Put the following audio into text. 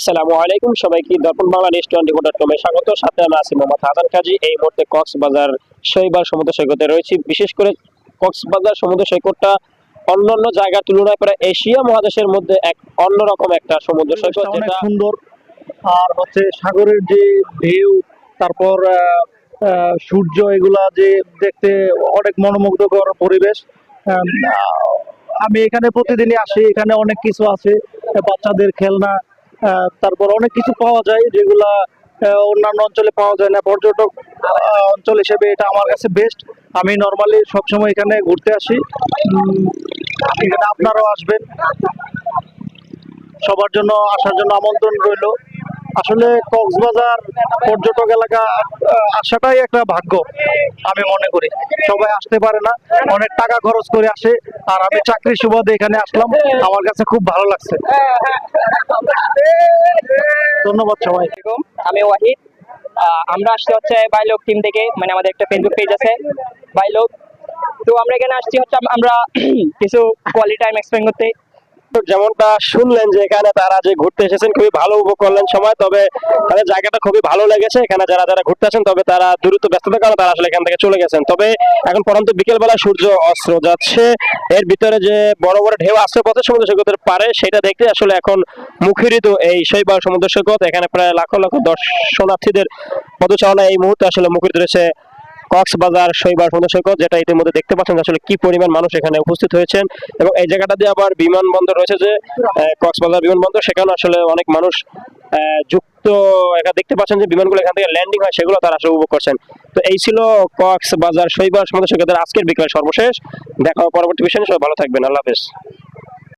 আসসালামু আলাইকুম। সবাইকে Darpan Bangla news twenty four dot কমে স্বাগত। সাথে আমি আছি মোহাম্মদ হাসান কাজী। এই মুহূর্তে কক্সবাজার শৈবাল সমুদ্র সৈকতে রয়েছি। বিশেষ করে কক্সবাজার সমুদ্র সৈকতটা অন্যান্য জায়গার তুলনায় প্রায় এশিয়া মহাদেশের মধ্যে এক অন্যরকম একটা সমুদ্র সৈকত যেটা সুন্দর। আর হচ্ছে সাগরের যে ঢেউ তারপর সূর্য এগুলা যে দেখতে অনেক মনোমুগ্ধকর পরিবেশ। আমি এখানে প্রতিদিনই আসি। এখানে অনেক কিছু আছে। বাচ্চাদের খেলনা তারপর অনেক কিছু পাওয়া যায় যেগুলা অন্যান্য অঞ্চলে পাওয়া যায় না। পর্যটক অঞ্চল হিসেবে এটা আমার কাছে বেস্ট আমি নর্মালি সবসময় এখানে ঘুরতে আসি। এখানে আপনারাও আসবেন। সবার জন্য, আসার জন্য আমন্ত্রণ রইল। আসলে কক্সবাজার পর্যটক এলাকা আসাটাই একটা ভাগ্য, আমি মনে করি। সবাই আসতে পারে না। অনেক টাকা খরচ করে আসে। আর আমি চাকরির সুবাদে এখানে আসলাম। আমার কাছে খুব ভালো লাগছে। ধন্যবাদ সবাই আমি ওয়াহিদ। আহ, আমরা আসছি হচ্ছে বাইলোক টিম থেকে মানে আমাদের একটা ফেসবুক পেজ আছে বাইলোক তো আমরা এখানে আসছি হচ্ছে আমরা কিছু কোয়ালিটি টাইম এক্সপ্লেন করতে। যেমনটা শুনলেন যে এখানে তারা যে ঘুরতে এসেছেন, খুবই ভালো উপভোগ করলেন সময়। তবে তাদের জায়গাটা খুবই ভালো লেগেছে। এখানে যারা যারা ঘুরতে আছেন তবে তারা দ্রুত ব্যস্ততার কারণে তারা আসলে এখান থেকে চলে গেছেন। তবে এখন পরন্ত বিকেল বেলা সূর্য অস্ত্র যাচ্ছে। এর ভিতরে যে বড় বড় ঢেউ আসছে পথে সমুদ্র সৈকতের পারে, সেটা দেখতে আসলে এখন মুখরিত এই শৈবাল সমুদ্র সৈকত। এখানে প্রায় লাখ লাখ দর্শনার্থীদের পদচারণা এই মুহূর্তে আসলে মুখরিত রয়েছে কক্সবাজার সমুদ্র সৈকত যেটা ইতিমধ্যে দেখতে পাচ্ছেন আসলে কি পরিমাণ মানুষ এখানে উপস্থিত হয়েছেন এবং এই জায়গাটা দিয়ে আবার বিমানবন্দর রয়েছে যে কক্সবাজার বিমানবন্দর, সেখানে আসলে অনেক মানুষ যুক্ত, এখানে দেখতে পাচ্ছেন যে বিমানগুলো এখান থেকে ল্যান্ডিং হয়, সেগুলো তারা আসলে উপভোগ করছেন। তো এই ছিল কক্সবাজার, শৈবাল সমুদ্র সৈকতের আজকের বিকেলের সর্বশেষ। দেখা পরবর্তী বিষয় সবাই ভালো থাকবেন। আল্লাহ হাফেজ।